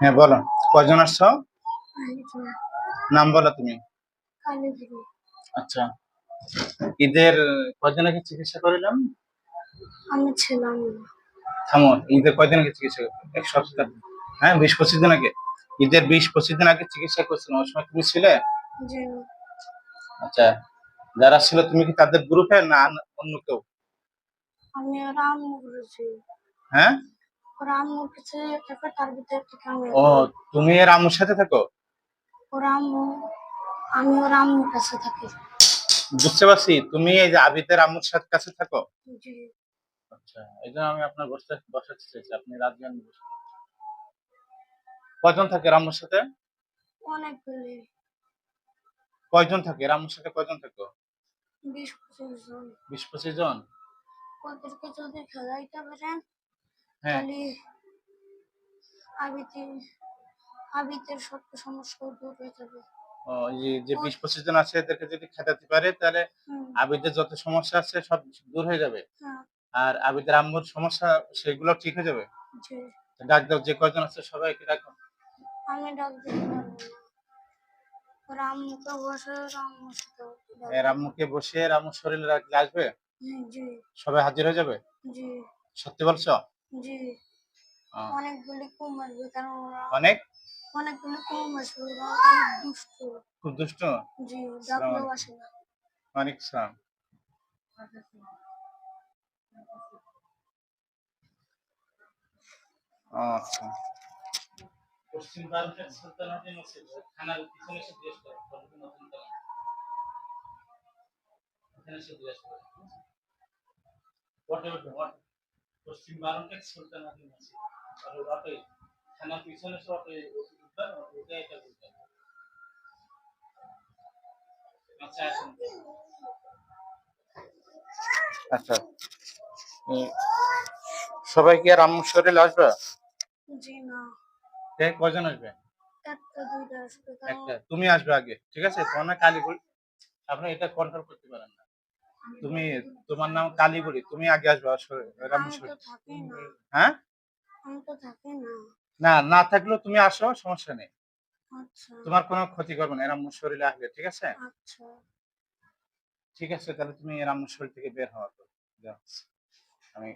হ্যাঁ বলো। কজন আসছো? নাম বলো তুমি। আচ্ছা। ঈদের কজন আগে চিকিৎসা করিলাম? আমি ছিলাম থামো ঈদের কয়দিন আগে চিকিৎসা? এক সপ্তাহ। হ্যাঁ বিশ পঁচিশ দিন আগে। ঈদের বিশ পঁচিশ দিন আগে চিকিৎসা করছিলাম। ওই সময় তুমি ছিলে? আচ্ছা। যারা ছিল তুমি কি তাদের গ্রুপে না অন্য কেউ? আমি রাম রাম মুখেছে তারপর তার ভিতরে থেকে ও তুমি এর আম্মুর সাথে থাকো? ও রাম আমি ও রাম কাছে থাকি। বুঝতে পারছি তুমি এই যে আবিদের আম্মুর সাথে কাছে থাকো? জি। আচ্ছা এই জন্য আমি আপনার বসতে বসাতে চাইছি আপনি রাত জান কয়জন থাকে রাম্মুর সাথে? অনেকগুলি কয়জন থাকে রাম্মুর সাথে? কয়জন থাকো? বিশ পঁচিশ জন। বিশ পঁচিশ জন? ওদেরকে যদি খেলাইতে পারেন তাহলে আবিতে আবিতের সব সমস্যা দূর হয়ে যাবে। যে- যে বিশ পঁচিশ জন আছে এদেরকে যদি খেতাতে পারে তাহলে আবিদের যত সমস্যা আছে সব দূর হয়ে যাবে। হ্যাঁ। আর আবিদের আম্মুর সমস্যা সেগুলো ঠিক হয়ে যাবে? জি। ডাক দাও যে কয়জন আছে সবাইকে ডাকো। আমি ডাক দিতে পারব না। রাম মুখে বসে রাম শরীরে আসবে? সবাই হাজির হয়ে যাবে? সত্যি বলছো? জি। অনেকগুলি কম আসবে কারণ ওরা অনেক? অনেকগুলি কম আসবে ওরা অনেক দুষ্ট। খুব দুষ্ট? জি ডাকলেও আসে না। অনেক সালাম আচ্ছা। পশ্চিম ভারতের সুলতানাতে মসজিদ থানার পিছনে সে জিজ্ঞেস করে নতুন তালা এখানে সে জিজ্ঞেস করে। ওটে ওটে ওটে পশ্চিম ভারতের সুলতানাতে মসজিদ আর থানার পিছনে সে ওটে ওষুধ উদ্ধার ওটা এটা বলতে আচ্ছা আসুন। আচ্ছা। উম, সবাই কি আর আম্মুর শরীরে আসবে? জি না। কে কয়জন আসবে? একটা দুইটা আসবে একটা। তুমি আসবে আগে ঠিক আছে? তোমার কালীগুড়ি আপনি এটা কন্ট্রোল করতে পারেন না। তুমি তোমার নাম কালীগুড়ি তুমি আগে আসবে হ্যাঁ? না। না থাকলেও তুমি আসো সমস্যা নেই। আচ্ছা। তোমার কোনো ক্ষতি করবে না শরীরে আসবে ঠিক আছে? আচ্ছা। ঠিক আছে তাহলে তুমি এরাম্মুর শরীর থেকে বের হওয়া তো। যাও। আমি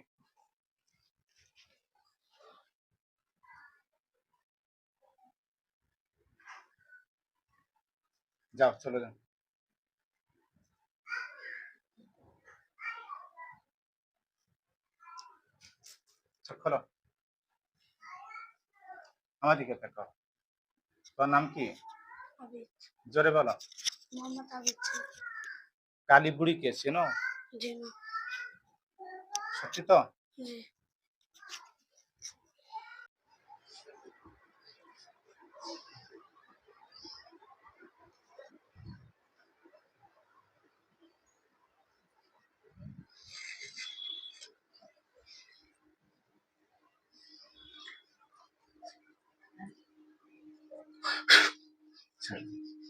যাও চলে যাও। খোলো। আমার দিকে দেখো তোমার নাম কি? জোরে বলো। কালী বুড়ি কে চেনো? সত্যি তো?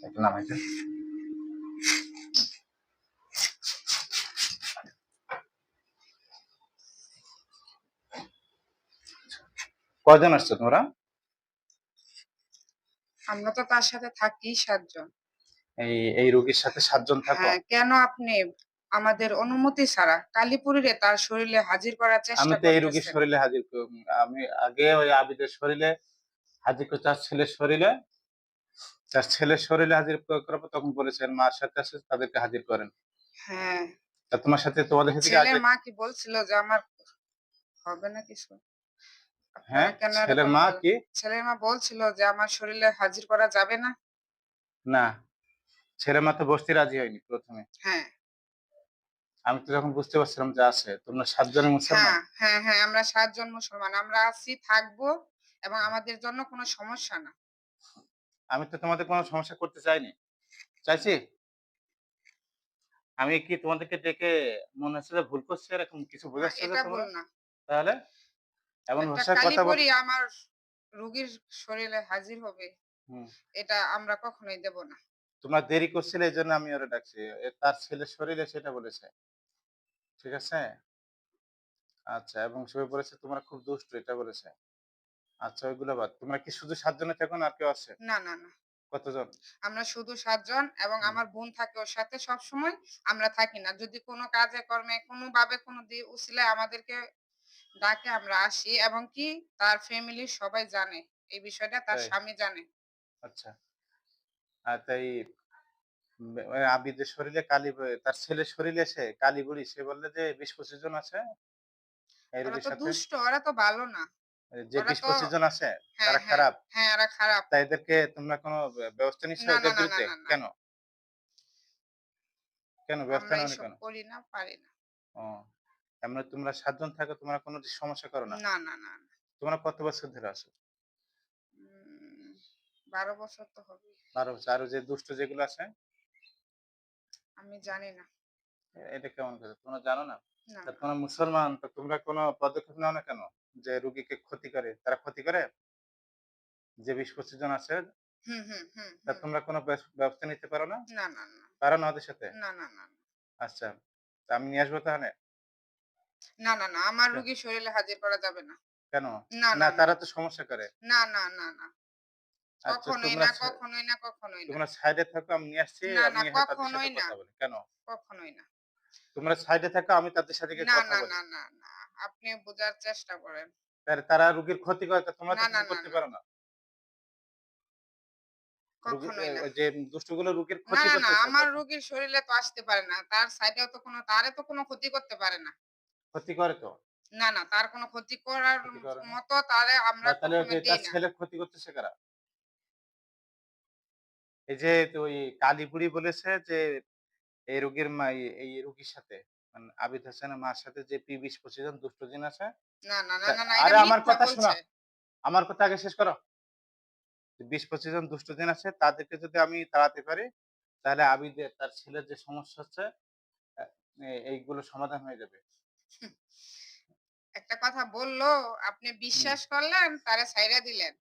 একটা নামাইতে কয়জন আসছো তোমরা? আমরা তো তার সাথে থাকি সাতজন। এই এই রোগীর সাথে সাতজন থাকো? হ্যাঁ কেন আপনি আমাদের অনুমতি ছাড়া? কালীপুরে তার শরীরে হাজির করার আমি তো এই রোগীর শরীরে হাজির আমি আগে ওই আবিদের শরীরে হাজির করে তার ছেলের শরীরে। তার ছেলের শরীরে হাজির ক- করাবো তখন বলেছেন মার সাথে আসে তাদেরকে হাজির করেন। হ্যাঁ। তা তোমার সাথে তোমাদের সাথে কি ছেলের মা কি বলছিল যে আমার হবে না কিছু? হ্যাঁ ছেলের মা কি? ছেলের মা বলছিল যে আমার শরীরে হাজির করা যাবে না? না ছেলের মা তো বসতে রাজি হয়নি প্রথমে। হ্যাঁ। আমি তো যখন বুঝতে পারছিলাম যে আছে তোমরা সাতজনের মুসলমান? হ্যাঁ হ্যাঁ হ্যাঁ আমরা সাতজন মুসলমান। আমরা আছি থাকব এবং আমাদের জন্য কোনো সমস্যা না। আমি তো তোমাদের কোনো সমস্যা করতে চাইনি। চাইছি? আমি কি তোমাদেরকে ডেকে মনে হচ্ছে যে ভুল করছি এরকম কিছু বোঝাচ্ছে তাহলে? এমন ভাষায় কথা বল। আমার রোগীর শরীরে হাজির হবে। এটা আমরা কখনোই দেব না। তোমরা দেরি করছিলে এই জন্য আমি ওরা ডাকছি। তার ছেলের শরীরে সেটা বলেছে। ঠিক আছে? আচ্ছা এবং সে বলেছে তোমরা খুব দুষ্ট এটা বলেছে। আচ্ছা ওইগুলো বাদ। তোমরা কি শুধু সাতজনে থাকো না আর কেউ আছে? না না না। কতজন? আমরা শুধু সাতজন এবং আমার বোন থাকে ওর সাথে সব সময় আমরা থাকি না। যদি কোনো কাজে কর্মে কোনো ভাবে কোনো দিয়ে উসিলায় আমাদেরকে ডাকে আমরা আসি এবং কি তার ফ্যামিলির সবাই জানে। এই বিষয়টা তার স্বামী জানে। আচ্ছা। আর তাই আবিদের শরীরে কালি তার ছেলের শরীরে সে কালি বুড়ি সে বললে যে বিশ পঁচিশ জন আছে? ওরা তো দুষ্ট ওরা তো ভালো না। যে বিশ পঁচিশ জন আছে হ্যাঁ তারা হ্যাঁ খারাপ। হ্যাঁ খারাপ। তাই এদেরকে তোমরা কোনো ব্যবস্থা নিচ্ছ এদের বিরুদ্ধে। কেন? কেন ব্যবস্থা কেন? করি না পারি না। ও এমন তোমরা সাতজন থাকো তোমরা কোনো সমস্যা করো না? না না না। তোমরা কত বছর ধরে আছো? বারো বছর তো হবে বারো বছর। আরও যে দুষ্ট যেগুলো আছে? আমি জানি না। এটা কেমন করে? তোমরা জানো না? না। তোমরা মুসলমান তো তোমরা কোনো পদক্ষেপ নাও না কেন? যে রুগীকে ক্ষতি করে তারা ক্ষতি করে যে বিশ পঁচিশ জন আছে তা তোমরা কোনো ব্যবস্থা নিতে পারো না না না না পারো না ওদের সাথে না না না না। আচ্ছা তা আমি নিয়ে আসব তাহলে না না না আমার? রুগী শরীরে হাজির করা যাবে না কেন না তারা তো সমস্যা করে না না না না আচ্ছা কখনোই তোমরা না কখনোই না কখনোই না তোমরা সাইডে থাকো আমি নিয়ে আসছি আমি হ্যাঁ তাদের সাথে কখনোই না। কথা বলি কেন কখনোই না তোমরা সাইডে থাকো আমি তাদের সাথে গিয়ে না না না না না আপনি বোঝার চেষ্টা করেন। তাহলে তারা রুগীর ক্ষতি করে তা তোমরা করতে পারো না। যে দুষ্টগুলো রুগীর ক্ষতি না না আমার রুগীর শরীরে তো আসতে পারে না। তার সাইডেও তো কোনো তারে তো কোনো ক্ষতি করতে পারে না। ক্ষতি করে তো? না না তার কোনো ক্ষতি করার? মতো তারে আমরা তাহলে তার ছেলে ক্ষতি করতেছে কারা? এই যে তো ওই কালীপুরি বলেছে যে এই রোগীর এই রোগীর সাথে। মানে আবিদ হাসানের মার সাথে যে পি বিশ পঁচিশ জন দুষ্ট জিন আছে? না না না না না আরে আমার কথা শোনো। আমার কথা আগে শেষ করো। বিশ পঁচিশ জন দুষ্ট জিন আছে তাদেরকে যদি আমি তাড়াতে পারি তাহলে আবিদের তার ছেলের যে সমস্যা হচ্ছে এইগুলো সমাধান হয়ে যাবে। একটা কথা বলল আপনি বিশ্বাস করলেন তারে ছাইরা দিলেন।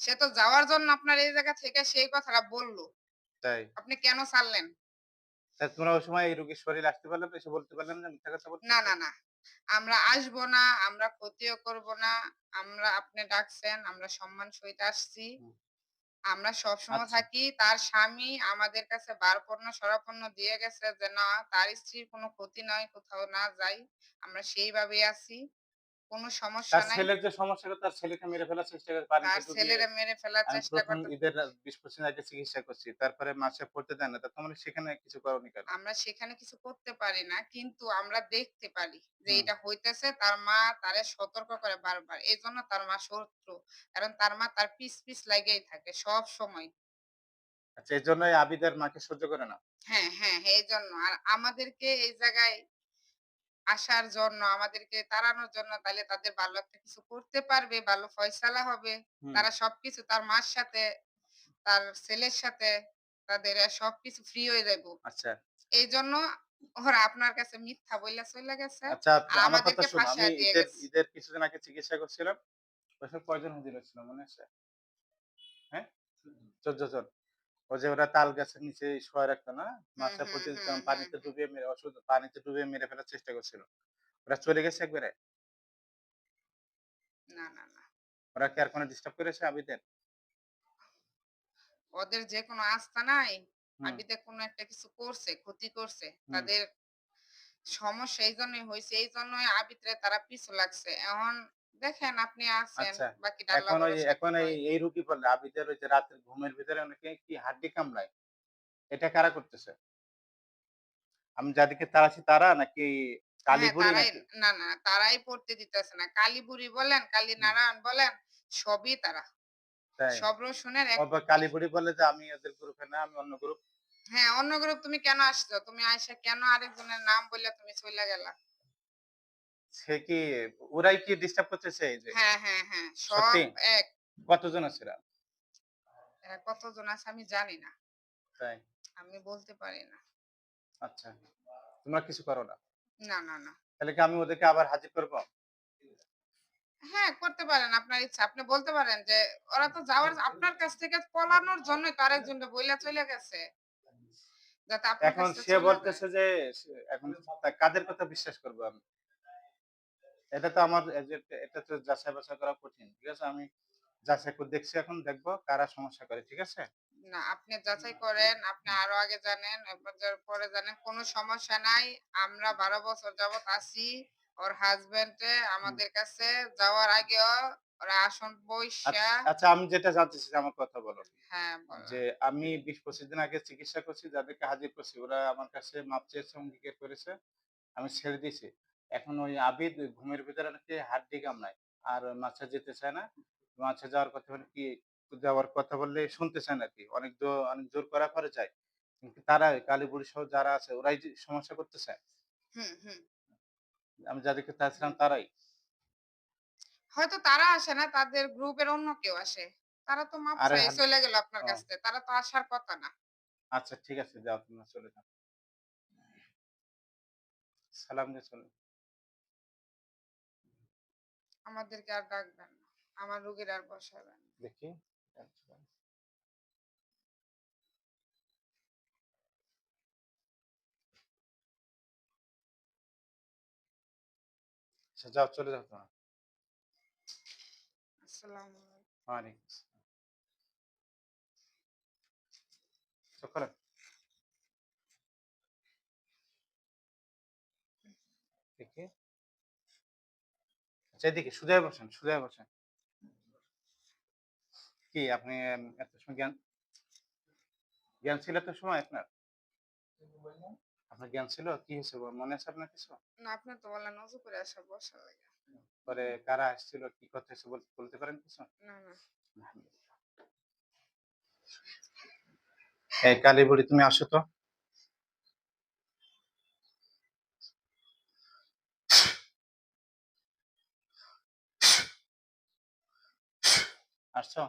সে তো যাওয়ার জন্য আপনার এই জায়গা থেকে সেই কথাটা বলল। তাই। আপনি কেন ছাড়লেন? তোমরা ওই সময় রোগীর শরীর আসতে পারলে তো এসে বলতে পারলেন না মিথ্যা কথা বলতে না না না। আমরা আসব না আমরা ক্ষতিও করব না। আমরা আপনি ডাকছেন আমরা সম্মান সহিত আসছি। আমরা সবসময় আচ্ছা। থাকি। তার স্বামী আমাদের কাছে বারপন্ন সরাপন্ন দিয়ে গেছে যে না তার স্ত্রীর কোনো ক্ষতি নয় কোথাও না যাই। আমরা সেইভাবে আছি। কোনো সমস্যা নাই। ছেলের যে সমস্যা তার ছেলেকে মেরে ফেলার চেষ্টা করে তার ডুবিয়ে- ছেলেরা মেরে ফেলার চেষ্টা করতে ঈদের বিশ পঁচিশ আগে চিকিৎসা করছি। তারপরে মাসে পড়তে দেয় না। তা তোমরা সেখানে কিছু করনি কেন? আমরা সেখানে কিছু করতে পারি না কিন্তু আমরা দেখতে পারি যে এটা হইতেছে তার মা তারে সতর্ক করে বারবার। এই জন্য তার মা শত্রু কারণ তার মা তার পিস পিস লাগেই থাকে সব সময়। আচ্ছা এই জন্যই আবিদের মাকে সহ্য করে না হ্যাঁ হ্যাঁ হ্যাঁ, এই জন্য। আর আমাদেরকে এই জায়গায় আসার জন্য আমাদেরকে তাড়ানোর জন্য তাহলে তাদের ভালো একটা কিছু করতে পারবে ভালো ফয়সালা হবে। তারা সবকিছু তার মার সাথে তার ছেলের সাথে তাদের সবকিছু ফ্রি হয়ে যাব আচ্ছা। এই জন্য ওরা আপনার কাছে মিথ্যা বইলা চলে গেছে। আচ্ছা আমার কথা আমাদেরকে শোনো আমি ঈদের ঈদের কিছুদিন আগে চিকিৎসা করছিলাম। ওসব কয়জন হুজুর ছিল মনে আছে? হ্যাঁ? চোদ্দ জন ও যে ওরা তাল গাছের নিচে শোয়া রাখতো না? মাছটা প্রতি হুম, পানিতে ডুবিয়ে মেরে ওষুধ পানিতে ডুবিয়ে মেরে ফেলার চেষ্টা করছিল। ওরা চলে গেছে একবারে। না না না। ওরা কি আর কোনো ডিস্টার্ব করেছে আবিদের? ওদের যে কোনো আস্থা নাই। আবিতে কোনো একটা কিছু করছে ক্ষতি করছে। তাদের সমস্যা এই জন্যই হয়েছে এই জন্যই আবিত্রে তারা পিছু লাগছে। এখন দেখেন আপনি আছেন আচ্ছা, এখন ওই এখন এই এই রুগী বললে আবিদের ওই যে রাতের ঘুমের ভিতরে অনেকে কি হাড্ডি কামড়ায়? এটা কারা করতেছে? আমি যাদেরকে তাড়াচ্ছি তারা নাকি কালীপুরি তারাই না না তারাই পড়তে দিতেছে না। কালীপুরি বলেন কালী নারায়ণ বলেন সবই তারা। সব রসুনের কালীপুরি বলে যে আমি ওদের গ্রুপে না আমি অন্য গ্রুপ হ্যাঁ অন্য গ্রুপ তুমি কেন আসছো? তুমি আইসা কেন আরেকজনের নাম বললে তুমি চলে গেলা? সে কি ওরাই কি ডিস্টার্ব করতেছে এই যে হ্যাঁ হ্যাঁ হ্যাঁ সব সত্যি? এক। কতজন আছে এরা? এরা কতজন আছে আমি জানি না। তাই? আমি বলতে পারি না। আচ্ছা তোমরা কিছু করো না। না না না। তাহলে কি আমি ওদেরকে আবার হাজির করব? হ্যাঁ করতে পারেন আপনার ইচ্ছা। আপনি বলতে পারেন যে ওরা তো যাওয়ার আপনার কাছ থেকে পলানোর জন্য তার একজন বইলা চলে গেছে। যাতে আপনার এখন কাছ থেকে সে চলে যায়। বলতেছে যে সে- এখন তা কাদের কথা বিশ্বাস করব আমি? এটা তো আমার এটা তো যাচাই বাছাই করা কঠিন ঠিক আছে? আমি যাচাই করে দেখছি এখন দেখব কারা সমস্যা করে ঠিক আছে? না আপনি যাচাই করেন আপনি আরও আগে জানেন পরে জানেন কোনো সমস্যা নাই আমরা বারো বছর যাবত আছি ওর হাজবেন্ডে আমাদের কাছে যাওয়ার আগেও ওরা আসন বৈশা আচ্ছা- আচ্ছা আমি যেটা জানতে চাইছি আমার কথা বলো। হ্যাঁ যে আমি বিশ পঁচিশ দিন আগে চিকিৎসা করছি যাদেরকে হাজির করছি ওরা আমার কাছে মাপ চেয়েছে অঙ্গীকার করেছে আমি ছেড়ে দিয়েছি। এখন ওই আবিদ ঘুমের ভিতরে নাকি হাড্ডি কামড়ায়। আর মাছা যেতে চায় না। মাছা যাওয়ার কথা বলে কি যাওয়ার কথা বললে শুনতে চায় না কি অনেক অনেক জোর করা পরে যায়। কিন্তু তারা কালীপুরি সহ যারা আছে ওরাই সমস্যা করতে চায়। হুম হুম। আমি যাদেরকে চাইছিলাম তারাই। হয়তো তারা আসে না তাদের গ্রুপের অন্য কেউ আসে। তারা তো মাপ আরে চলে গেল আপনার। কাছ থেকে। তারা তো আসার কথা না। আচ্ছা ঠিক আছে যাও তোমরা চলে যাও। সালাম দিয়ে চলে আমাদেরকে আর ডাকবেন না। আমার রুগীর আর বসাবেন। দেখি আচ্ছা যাও চলে যাও তোমরা। আসসালামু আলাইকুম। চোখ। দেখি। এদিকে সুজায় বসেন সুজায় বসেন। কি আপনি এত সময় জ্ঞান জ্ঞান ছিল তো সময় আপনার? আপনার জ্ঞান ছিল? কি হয়েছে? মনে আছে আপনার কিছু? না আপনি তো বললেন নজু করে আসা বসা লাগে। পরে কারা আসছিল কি কথা বলতে পারেন কিছু? না না। এই কালীবুড়ি তুমি আসো তো। আসছো?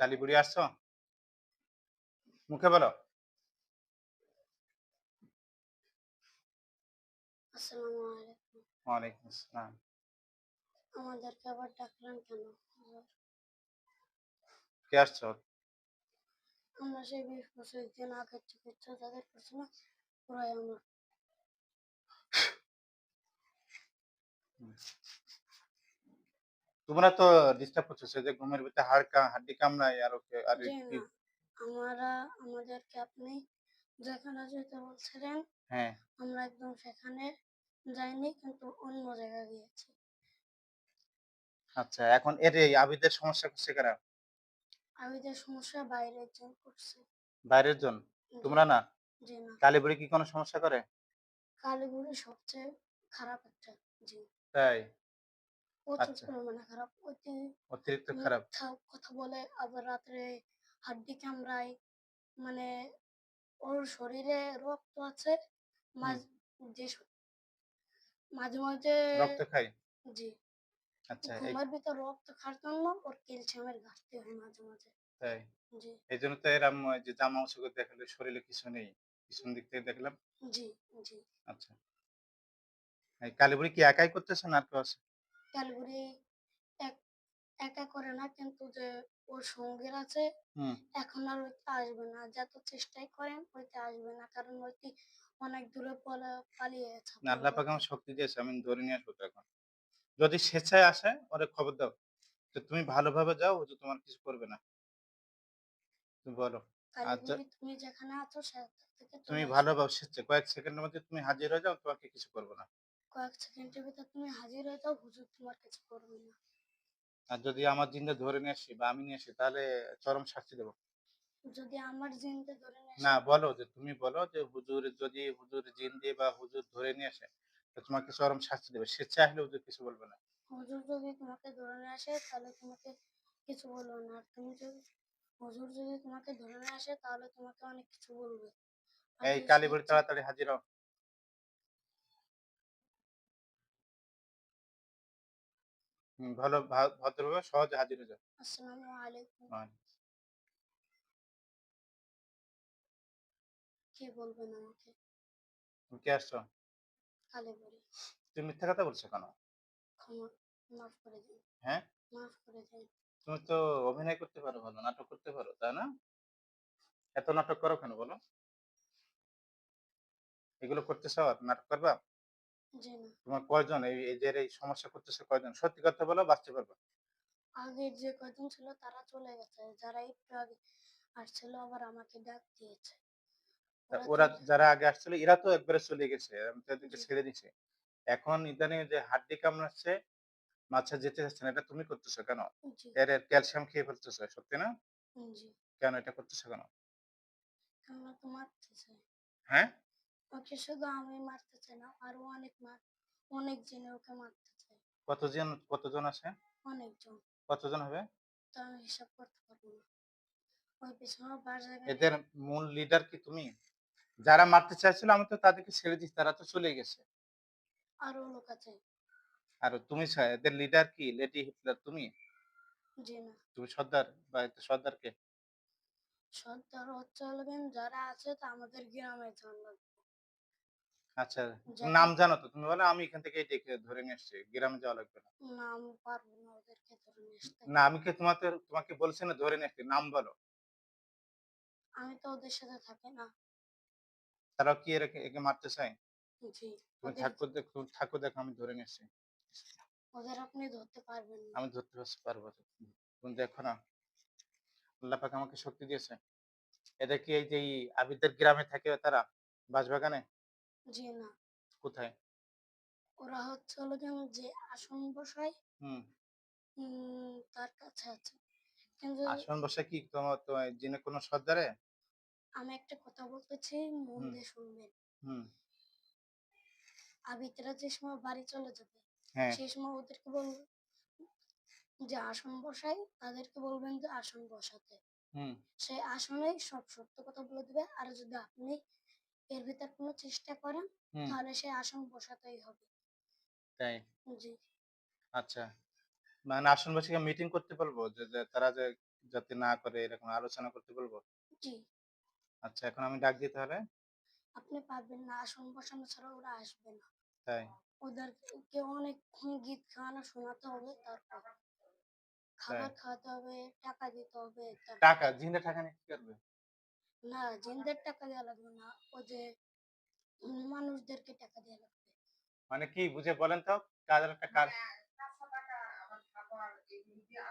কালীবুড়ি আসছো? মুখে বলো। ওয়ালাইকুম আসসালাম। আমাদেরকে আবার ডাকলেন কেন? কে আসছো? আমরা সেই বিশ পঁচিশ দিন আগের চিকিৎসা যাদের করছিলাম ওরাই আমরা। তোমরা তো ডিস্টার্ব করছ যে ঘুমের ভিতরে হাড় কা হাড্ডি কামড়ায় আর ওকে আর জি কি? আমরা আমাদেরকে আপনি যেখানে যেতে বলছিলেন হ্যাঁ। আমরা একদম সেখানে যাইনি কিন্তু অন্য জায়গায় গিয়েছি। আচ্ছা এখন এর এই আবিদের সমস্যা করছে কারা? আবিদের সমস্যা বাইরের জন করছে। বাইরের জন? জি- তোমরা না? জি না। কালীবুড়ি কি কোনো সমস্যা করে? কালীগুড়ি সবচেয়ে খারাপ একটা জি। তাই? আচ্ছা। খারাপ? অতিরিক্ত খারাপ। কথা বলে আবার রাত্রে হাড্ডি কামড়ায় মানে ওর শরীরে রক্ত আছে মাঝ- যে মাঝে মাঝে রক্ত খাই জি। আচ্ছা ঘুমের ভিতর রক্ত খাওয়ার জন্য ওর ক্যালসিয়ামের ঘাটতি হয় মাঝে মাঝে। তাই? জি। এই জন্য তো এরম যে জামা ওষুধ দেখালে শরীরে কিছু নেই। পিছন দিক থেকে দেখলাম। জি জি। আচ্ছা। এই কালীবুড়ি কি একাই করতেছেন আর কেউ আছে? ক্যালগুড়ি একা করে না কিন্তু যে ওর সঙ্গীর আছে এখন আর ওইতে আসবে না। যত চেষ্টাই করেন ওইতে আসবে না। কারণ ওইটি অনেক দূরে পালিয়ে গেছে আল্লাহ পাক আমার শক্তি দিয়েছে আমি ধরে নিয়ে আসব এখন। যদি স্বেচ্ছায় আসে ওরে খবর দাও যে তুমি ভালোভাবে যাও ও যে তোমার কিছু করবে না। তুমি বলো। তুমি যেখানে আছো সেখান থেকে তুমি ভালোভাবে স্বেচ্ছায় কয়েক সেকেন্ডের মধ্যে তুমি হাজির হয়ে যাও তোমাকে কিছু করব না। কয়েক সেকেন্ডের ভিতর তুমি হাজির হয়ে যাও হুজুর তোমার কিছু করবে না। আর যদি আমার জিন্দা ধরে নিয়ে আসি বা আমি নিয়ে আসি তাহলে চরম শাস্তি দেবো। যদি আমার জিনতে ধরে নিয়ে না বলো যে তুমি বলো যে হুজুর যদি হুজুর জিন দিয়ে বা হুজুর ধরে নিয়ে আসে তো তোমাকে চরম শাস্তি দেবে। স্বেচ্ছায় আসলে হুজুর কিছু বলবে না। হুজুর যদি তোমাকে ধরে নিয়ে আসে তাহলে তোমাকে কিছু বলবে না। আর তুমি যদি হুজুর যদি তোমাকে ধরে নিয়ে আসে তাহলে তোমাকে অনেক কিছু বলবে। এই কালীবাড়ি তাড়াতাড়ি হাজির হও। ভালো ভদ্রভাবে সহজে হাজির হয়ে যাও। আসসালামু আলাইকুম। আর বলবেন আমাকে? তুমি কে আসছো? কালে বলি। তুমি মিথ্যা কথা বলছো কেন? ক্ষমা মাফ করে দিন। হ্যাঁ? মাফ করে দিন। তুমি তো অভিনয় করতে পারো ভালো নাটক করতে পারো তাই না? এত নাটক করো কেন বলো? এগুলো করতে চাও নাটক করবা? তোমার কয়জন? এই এদের এই সমস্যা করতেছে কয়জন? সত্যি কথা বলো বাঁচতে পারবে? আগের যে কয়জন ছিল তারা চলে গেছে। যারা একটু আগে আসছিল আবার আমাকে ডাক দিয়েছে। ওরা যারা আগে আসছিল এরা তো একবারে চলে গেছে। আমি তো এদেরকে ছেড়ে দিছে এখন ইদানিং যে হাড্ডি কামড়াচ্ছে মাছা যেতে যাচ্ছে না এটা তুমি করতেছো কেন? এর এর ক্যালসিয়াম খেয়ে ফেলতেছো সত্যি না? জি। কেন এটা করতেছো কেন? হ্যাঁ? ওকে শুধু আমি মারতে চাই না আরও অনেক মার অনেক জনে ওকে মারতে চাই। কতজন কতজন আছে? অনেকজন। কতজন হবে? তো আমি হিসাব করতে পারব না। ওই পিছনে বাজারে এদের মূল লিডার কি তুমি? যারা মারতে চাইছিল আমি তো তাদেরকে ছেড়ে দিচ্ছি তারা তো চলে গেছে। আরও লোক আছে। আর তুমি ছা- এদের লিডার কি? লেডি হিটলার তুমি? জি না। তুমি সর্দার? বা সর্দার কে সর্দার হচ্ছে যারা আছে তা আমাদের গ্রামে জানলো আচ্ছা নাম জানো তো? তুমি বলো আমি এখান থেকে ডেকে ধরে নিয়ে এসছি গ্রামে যাওয়া লাগবে না। নাম পারব না ওদেরকে ধরে নিয়ে আসতে। না আমি কি তোমাকে তোমাকে বলছি না ধরে নিয়ে এসছি নাম বলো। আমি তো ওদের সাথে থাকি না। তারাও কি এর একে মারতে চায়? জি তুমি থাকো দেখো থাকো দেখো আমি ধরে নিয়ে এসছি ওদের আপনি ধরতে পারবেন না। আমি ধরতে পারব তুমি দেখো না। আল্লাহ পাক আমাকে শক্তি দিয়েছে। এদের কি এই যে আবিদের গ্রামে থাকে তারা বাঁশবাগানে? জি না। কোথায়? ওরা হচ্ছে হলো কেন যে আসন বসায় হুম। উম, তার কাছে আছে। কিন্তু আসন বসে কি তোমার তো জিনে কোনো সর্দারে আমি একটা কথা বলতেছি মন হুম। দিয়ে শুনবেন। হুম। আবিতেরা যে সময় বাড়ি চলে যাবে হ্যাঁ। সেই সময় ওদেরকে বলবেন যে আসন বসাই তাদেরকে বলবেন যে আসন বসাতে। হুম। সেই আসনে সব সত্য কথা বলে দিবে। আর যদি আপনি এর ভিতর কোনো চেষ্টা করেন হুম। তাহলে সেই আসন বসাতেই হবে। তাই? জি। আচ্ছা। মানে আসন বসে মিটিং করতে বলব? যে যে তারা যে যাতে না করে এরকম আলোচনা করতে বলব? জি। আচ্ছা এখন আমি ডাক দিই তাহলে। আপনি পারবেন না আসন বসানো ছাড়া ওরা আসবে না। তাই? ওদেরকে অনেকক্ষণ গীত গান শোনাতে হবে তারপর খাবার খাওয়াতে হবে টাকা দিতে হবে তারপর- টাকা? জিনে টাকা নিয়ে কি করবে? না জিনদের টাকা দেওয়া লাগবে না ওই যে মানুষদেরকে টাকা দেওয়া লাগবে মানে কি বুঝে বলেন তো কাজের একটা কাজ মানে টাকা।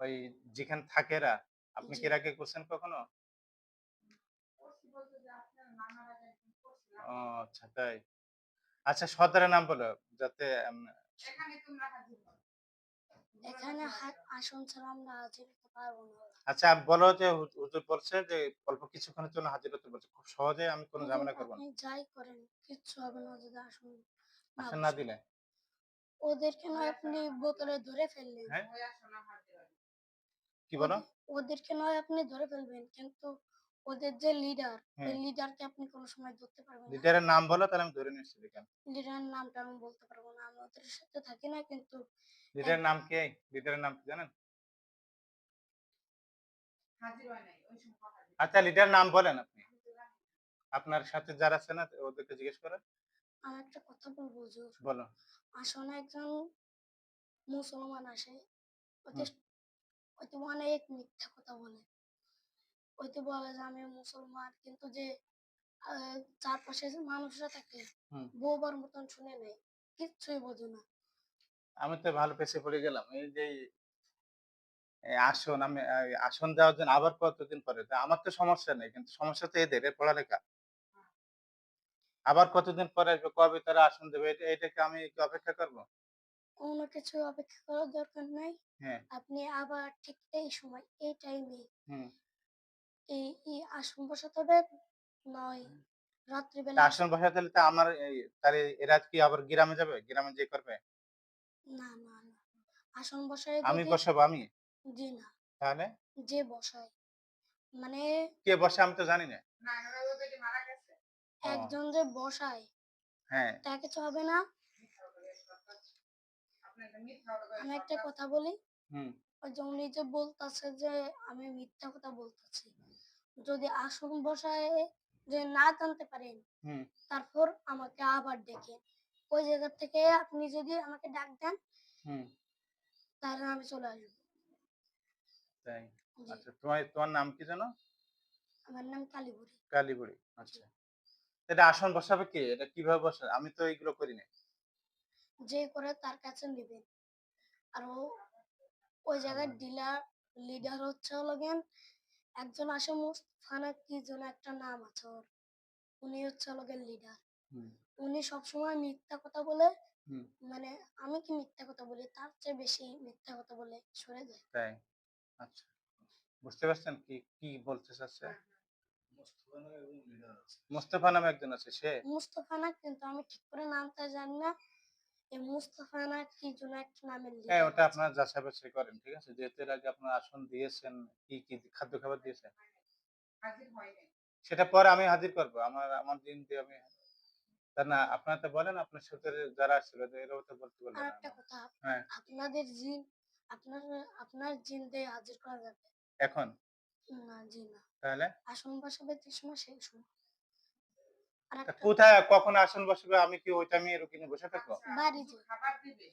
ওই যেখানে থাকে এরা আপনি কি এর আগে করছেন কখনো। ও আচ্ছা তাই আচ্ছা সর্দারের নাম বলো যাতে এখানে তোমরা হাজির। এখানে আসন ছাড়া আমরা হাজির হতে পারব না। আচ্ছা বলো যে হুজুর বলছে যে অল্প কিছুক্ষণের জন্য হাজির হতে বলছে খুব সহজে আমি কোনো ঝামেলা করব না। যাই করেন কিচ্ছু হবে না যদি আসন না আসেন না। দিলে? ওদেরকে নয় আপনি বোতলে ধরে ফেললেন। হ্যাঁ। কি বলো? ওদের- ওদেরকে নয় আপনি ধরে ফেলবেন কিন্তু ওদের যে লিডার ওই হ্যাঁ। লিডারকে আপনি কোনো সময় ধরতে পারবেন না। লিডারের নাম বলো তাহলে আমি ধরে নিচ্ছি দেখেন। লিডারের নামটা আমি বলতে পারব না আমি ওদের সাথে থাকি না কিন্তু লিডারের নাম কি? লিডারের নাম কি জানেন? হয় আচ্ছা লিডারের নাম বলেন আপনি। আপনার সাথে যারা আছে না ওদেরকে জিজ্ঞেস করেন। আমি একটা কথা বলব হুজুর। বলো। আসলে একজন মুসলমান আসে ওতে ওইতে অনেক মিথ্যা কথা বলে। ওইতে বলে যে আমি মুসলমান কিন্তু যে চারপাশে যে মানুষরা থাকে হুম। বউবার মতন শুনে নেই কিচ্ছুই বোঝে না। আমি তো ভালো পেছে পড়ে গেলাম এই যে আসন আমি আসন দেওয়ার জন্য আবার কতদিন পরে? আমার তো সমস্যা নেই কিন্তু সমস্যা তো এদের পড়ালেখা। আবার কতদিন পরে আসবে কবে তারা আসন দেবে এটা এটাকে আমি অপেক্ষা করব? কোনো কিছু অপেক্ষা করার দরকার নাই। হ্যাঁ। আপনি আবার ঠিক এই সময় এই টাইমে হুম। এই এই আসন বসাতে হবে নয় রাত্রিবেলা আসন বসাতে হলে তো আমার তাহলে এরা কি আবার গ্রামে যাবে? গ্রামে যে করবে? না না না আসন বসায় আমি বসাবো আমি? জি না। তাহলে? যে বসায়। মানে কে বসে আমি তো জানি না। একজন যে বসায় হ্যাঁ। তা কিছু হবে না। আমি একটা কথা বলি। হুম। ওই যে উনি যে বলতেছে যে আমি মিথ্যা কথা বলতেছি। যদি আসন বসায় যে না জানতে পারেন তারপর আমাকে আবার ডেকে। ওই জায়গা থেকে আপনি যদি আমাকে ডাক দেন তাহলে আমি চলে আসব। তাই? আচ্ছা তোমার তোমার নাম কি জানো আমার নাম কালীবুড়ি। আচ্ছা। এটা আসন বসাবে কে? এটা কীভাবে বসাবে? আমি তো এইগুলো করি না যে করে তার কাছে নেবেন আর ও ওই জায়গায় ডিলার লিডার হচ্ছে হলো গিয়ান একজন আসে মুস্তাফানা কি যেন একটা নাম আছে ওর। উনি হচ্ছে হলো গিয়ে লিডার উনি সবসময় মিথ্যা কথা বলে মানে আমি কি মিথ্যা কথা বলি? তার চেয়ে বেশি মিথ্যা কথা বলে সরে যায়। তাই? আচ্ছা। বুঝতে পারছেন কি কি বলতে চাচ্ছে? মোস্তফা নামে একজন আছে সে? মুস্তফানা কিন্তু আমি ঠিক করে নামটা জানি না। এই মুস্তফানা কি যেন নামের হ্যাঁ ওটা আপনারা যাচাই করেন ঠিক আছে? যেহেতু এর আগে আপনার আসন দিয়েছেন কি কি খাদ্য খাবার দিয়েছেন? সেটা পরে আমি হাজির করব আমার আমার দিন দিয়ে আমি তা না আপনারা তো বলেন আপনার সাথে যারা আসছিল এরাও তো বলতে বললেন একটা কথা হ্যাঁ। আপনাদের জিন আপনার আপনার জিন দিয়ে হাজির করা যাবে? এখন? না জি না। তাহলে? আসন বসাবে যে সময় সেই সময় আর তা একটা কোথায় কখন আসন বসবে আমি কি ওইটা আমি রুকিনে বসে থাকব? আচ্ছা, বাড়ি হুজুর যে। খাবার দিবে।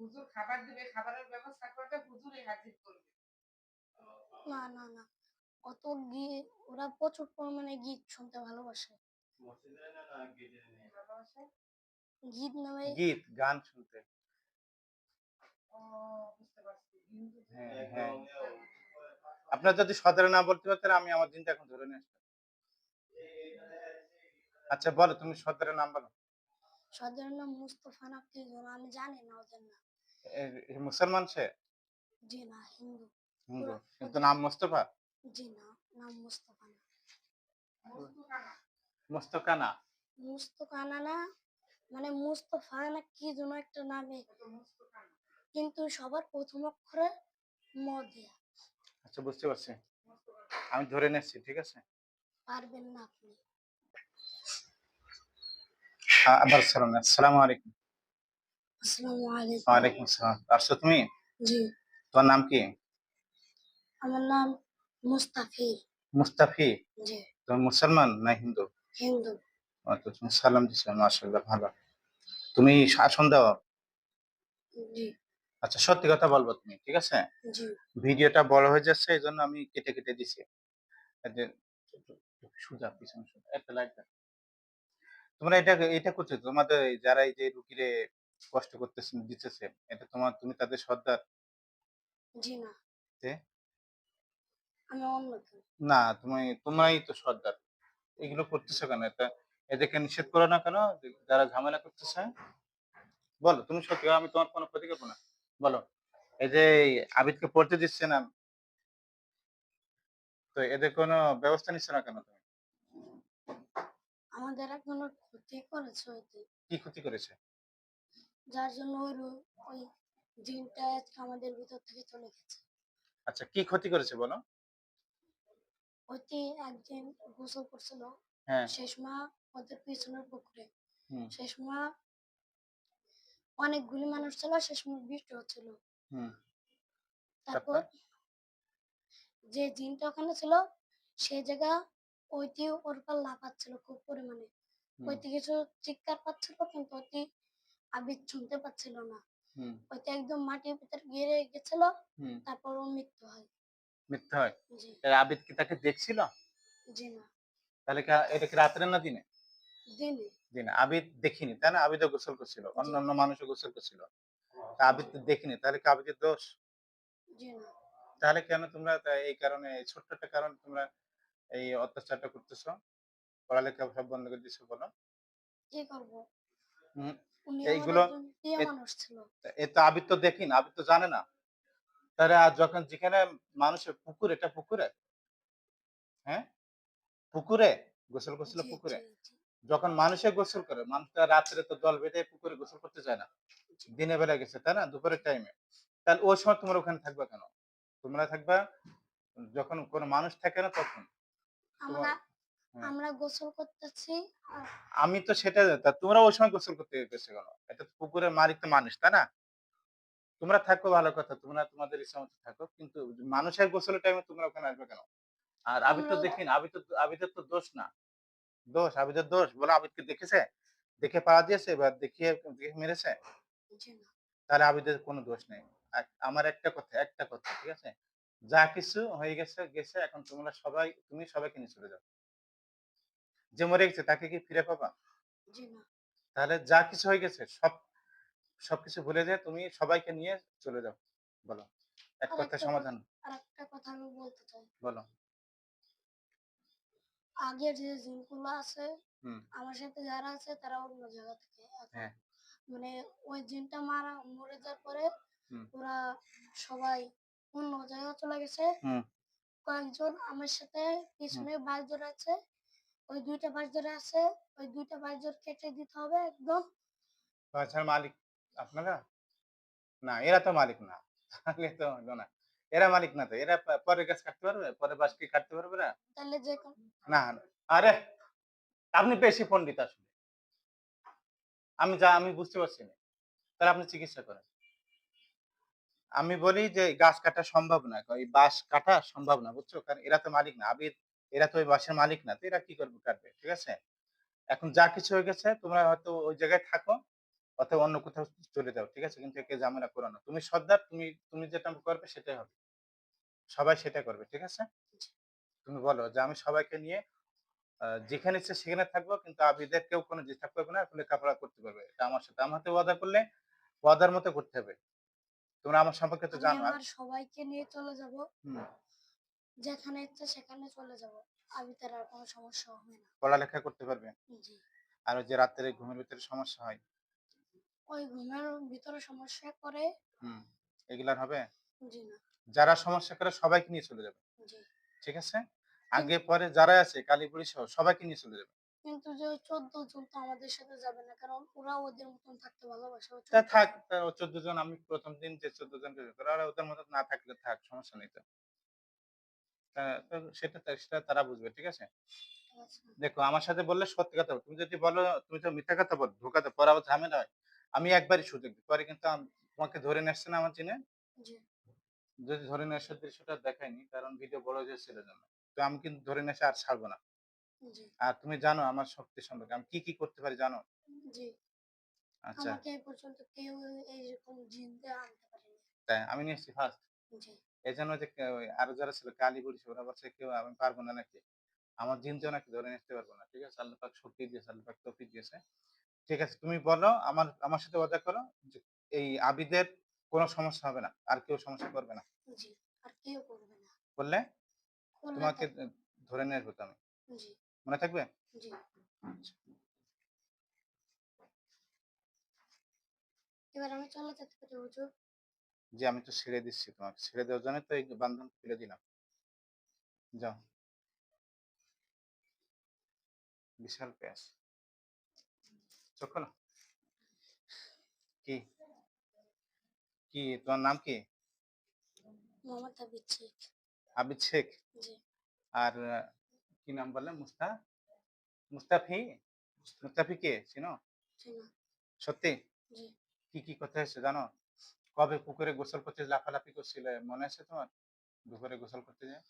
হুজুর খাবার দিবে খাবারের ব্যবস্থা করবে হুজুরই হাজির করবে। না না না। অত গীত ওরা প্রচুর পরিমাণে গীত শুনতে ভালোবাসে। ভালোবাসে? গীত নামে গীত গান শুনতে। হ্যাঁ হ্যাঁ। আপনার যদি সদরে না বলতে পারতেন আমি আমার দিনটা এখন ধরে নিয়ে আসতাম। আচ্ছা বলো তুমি সদরের নাম বলো। সদের নাম মুস্তফা না কি আমি জানি না ওদের নাম। মুসলমান সে? জি না হিন্দু। হিন্দু কিন্তু নাম মোস্তফা? জি না নাম মুস্তফা না। মুস্তুকানা মোস্তকানা না মানে মুস্তফা না কি যেন একটা নামে। কিন্তু সবার প্রথম অক্ষরে ম দেয়া আচ্ছা বুঝতে পারছি। আমি ধরে নেছি ঠিক আছে? পারবেন না আপনি। আবার সালাম আসসালামু আলাইকুম। আসসালামু আলাইকুম। ওয়ালাইকুম আসসালাম। আসছো তুমি? জি। তোমার নাম কি? আমার নাম মুস্তাফির মুস্তাফি? জি। তুমি মুসলমান না হিন্দু? হিন্দু। তো তুমি সালাম দিছো মাশাআল্লাহ ভালো। তুমি শাসন দাও। জি। আচ্ছা সত্যি কথা বলব তুমি ঠিক আছে? জি। ভিডিওটা বড় হয়ে যাচ্ছে এই জন্য আমি কেটে কেটে দিছি। সুজা পিছনে সুজা একটা লাইট দাও। তোমরা এটা এটা করছ তোমাদের যারা এই যে রুগীরে কষ্ট করতেছে দিতেছে এটা তোমার তুমি তাদের সর্দার? জি না। তে? আমি অন্য না তুমি তোমরাই তো সর্দার। এগুলো করতেছো কেন? এটা এদেরকে নিষেধ করো না কেন? যারা ঝামেলা করতেছে বলো তুমি সত্যি আমি তোমার কোনো ক্ষতি করব না। বলো এই যে আবিদকে পড়তে দিচ্ছে না তো এদের কোনো ব্যবস্থা নিচ্ছে না কেন তুমি? আমাদের এখনও ক্ষতি করেছে হয়তো। কি ক্ষতি করেছে? যার জন্য ওই রু- ওই জিনটা আজকে আমাদের ভিতর থেকে চলে গেছে। আচ্ছা কি ক্ষতি করেছে বলো? ওইটি একদিন গোসল করছিল হ্যাঁ। শেষ মা ওদের পিছনের পুকুরে। হুম। শেষ মা অনেকগুলি মানুষ ছিল শেষ মা বৃষ্টি হচ্ছিল। হুম। তারপর যে জিনটা ওখানে ছিল সেই জায়গা ওইটি ওর লাফাচ্ছিল খুব পরিমাণে। ওইটি কিছু চিৎকার পাচ্ছিল কিন্তু ওইটি আবিদ শুনতে পাচ্ছিল না। ওইটি একদম মাটির ভিতরে গিয়ে গেছিল তারপর ও মৃত্যু হয়। মিথ্যা হয়? আবিদ কি তাকে দেখছিল? জি না। তাহলে এটা কি রাত্রে না দিনে? দিনে। দিনে আবিদ দেখিনি তাই না? আবিদও গোসল করছিল অন্য অন্য মানুষও গোসল করছিল। আবিদ তো দেখিনি তাহলে কি আবিদের দোষ? জি না। তাহলে কেন তোমরা এই কারণে ছোট্ট একটা কারণ তোমরা এই অত্যাচারটা করতেছো? পড়ালেখা সব বন্ধ করে দিছো বলো? কি করব? এইগুলো- এ- তা এ তো আবিদ তো দেখি না আবিদ তো জানে না। আর যখন যেখানে মানুষের পুকুর এটা পুকুরে? হ্যাঁ? পুকুরে? গোসল করছিল পুকুরে? যখন মানুষে গোসল করে মানুষ রাত্রে তো দল বেঁধে পুকুরে গোসল করতে যায় না। দিনে বেলা গেছে তাই না? দুপুরের টাইমে তাহলে ওই সময় তোমরা ওখানে থাকবা কেন? তোমরা থাকবা যখন কোনো মানুষ থাকে না তখন। আমরা হ্যাঁ। আমরা গোসল করতেছি আমি তো সেটা তোমরা ওই সময় গোসল করতে গেছে কেন? এটা পুকুরের মালিক তো মানুষ তাই না? তোমরা থাকো ভালো কথা তোমরা তোমাদের ইচ্ছা মতো থাকো কিন্তু মানুষের গোসলের টাইমে তোমরা ওখানে আসবে কেন? আর আবিদ তো আমরা- দেখি আবিদ তো আবিদের তো দোষ না। দোষ আবিদের দোষ। বলো আবিদকে দেখেছে? দেখে পাওয়া দিয়েছে এবার দেখিয়ে দেখে মেরেছে? তাহলে আবিদের কোনো দোষ নেই। আমার একটা কথা একটা কথা ঠিক আছে? যা কিছু হয়ে গেছে গেছে এখন তোমরা সবাই তুমি সবাইকে নিয়ে চলে যাও। যে মরে গেছে তাকে কি ফিরে পাবা? তাহলে যা কিছু হয়ে গেছে সব সবকিছু ভুলে যায় তুমি সবাইকে নিয়ে চলে যাও বলো। এক কথা সমাধান। আর কথা আমি বলতে চাই। বলো। আগের যে জিনগুলো আছে আমার সাথে যারা আছে তারা অন্য জায়গা থেকে হ্যাঁ। মানে ওই জিনটা মারা মরে যাওয়ার পরে ওরা সবাই অন্য জায়গায় চলে গেছে। কয়েকজন আমার সাথে পিছনে বাস ধরে আছে। ওই দুইটা বাস ধরে আছে। ওই দুইটা বাস ধরে কেটে দিতে হবে একদম। বাসার মালিক আপনারা? না এরা তো মালিক না। তাহলে তো হলো না। এরা মালিক না তো। এরা প- পরের গাছ কাটতে পারবে? পরের বাস কি কাটতে পারবে না? তাহলে যে না। আরে আপনি বেশি পণ্ডিত আসলে। আমি যা আমি বুঝতে পারছি না। তাহলে আপনি চিকিৎসা করেন। আমি বলি যে, গাছ কাটা সম্ভব না। ওই বাঁশ কাটা সম্ভব না, বুঝছ? কারণ এরা তো মালিক না। আবির, এরা তো ওই বাসের মালিক না, তো এরা কি করবে কাটবে, ঠিক আছে? এখন যা কিছু হয়ে গেছে, তোমরা হয়তো ওই জায়গায় থাকো, অথবা অন্য কোথাও চলে যাও, ঠিক আছে? কিন্তু একে ঝামেলা করো না। তুমি সর্দার, তুমি তুমি যেটা করবে সেটাই হবে। সবাই সেটা করবে, ঠিক আছে? তুমি বলো যে, আমি সবাইকে নিয়ে যেখানে ইচ্ছে সেখানে থাকব, কিন্তু আবিদের কেউ কোনো ডিস্টার্ব করবে না লেখাপড়া করতে পারবে। এটা আমার সাথে, আমার হাতে ওয়াদা করলে, ওয়াদার মতো করতে হবে। তোমরা আমার সম্পর্কে তো জানো আর- সবাইকে নিয়ে চলে যাব। যেখানে ইচ্ছে সেখানে চলে যাব। আমি তার আর কোনো সমস্যা হবে না। পড়ালেখা করতে পারবে? জি। আর ওই যে রাত্রে ঘুমের ভিতরে সমস্যা হয়? ওই ঘুমের ভিতরে সমস্যা করে হুম এগুলার হবে? জি না। যারা সমস্যা করে সবাইকে নিয়ে চলে যাবে। জি। ঠিক আছে? আগে পরে যারা আছে কালীপুরি সহ সবাইকে নিয়ে চলে যাবে। কিন্তু যে চোদ্দ জন তো আমাদের সাথে যাবে না কারণ ওরা ওদের মতন থাকতে ভালোবাসে তা থাক। চোদ্দ জন আমি প্রথম দিন যে চোদ্দ জন ওরা ওদের মতো না থাকলে থাক সমস্যা নেই তো। সেটা সেটা তারা বুঝবে ঠিক আছে? দেখো আমার সাথে বললে সত্যি কথা তুমি যদি বলো তুমি তো মিথ্যা কথা বলো ধোকাতে পরে আবার ঝামেলা হয়। আমি একবারই সুযোগ দিই পরে কিন্তু তোমাকে ধরে নিয়ে না আমার চিনে? যদি ধরে নিয়ে আসার দৃশ্যটা দেখায়নি কারণ ভিডিও বড় হয়ে ছিল জন্য। তো আমি কিন্তু ধরে নিয়ে আর ছাড়বো না। আর তুমি জানো আমার শক্তি সম্পর্কে আমি কি কি করতে পারি জানো? জি। আচ্ছা। আমাকে এই পর্যন্ত কেউ এইরকম জিনতে আনতে পারেনি। তাই আমি নিয়ে এসেছি ফার্স্ট জি। এই জন্য যে আরও যারা ছিল কালী বলছে ওরা বলছে কেউ আমি পারব না নাকি? আমার জিনতেও নাকি ধরে আসতে পারব না ঠিক আছে? আল্লাহ পাক শক্তি দিয়েছে আল্লাহ পাক তৌফিক দিয়েছে। ঠিক আছে তুমি বলো আমার আমার সাথে ওয়াদা করো এই আবিদের কোনো সমস্যা হবে না আর কেউ সমস্যা করবে না। জি আর কেউ করবে না। বললে তোমাকে ধরে নিয়ে আসব তো আমি। জি। মনে থাকবে? জি। এবার আমি চলে যেতে পারি হুজুর। যে আমি তো ছেড়ে দিচ্ছি তোমাকে। ছেড়ে দেওয়ার জন্য তো এই বান্ধন খুলে দিলাম। যাও। বিশাল পেঁয়াজ চোখ কি? কি? তোমার নাম কি? মোহাম্মদ হাবিব শেখ। আবিদ শেখ? জি। আর কি নাম বললে মুস্তা মুস্তাফি? মুস্তাফি কে? চিনো? সত্যি? কি কি কথা হয়েছে জানো? কবে পুকুরে গোসল করতে লাফালাফি করছিলে মনে আছে তোমার? দুপুরে গোসল করতে যায়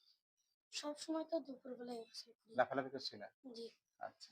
সব সময় তো দুপুরবেলায় লাফালাফি করছিলে? জি। আচ্ছা।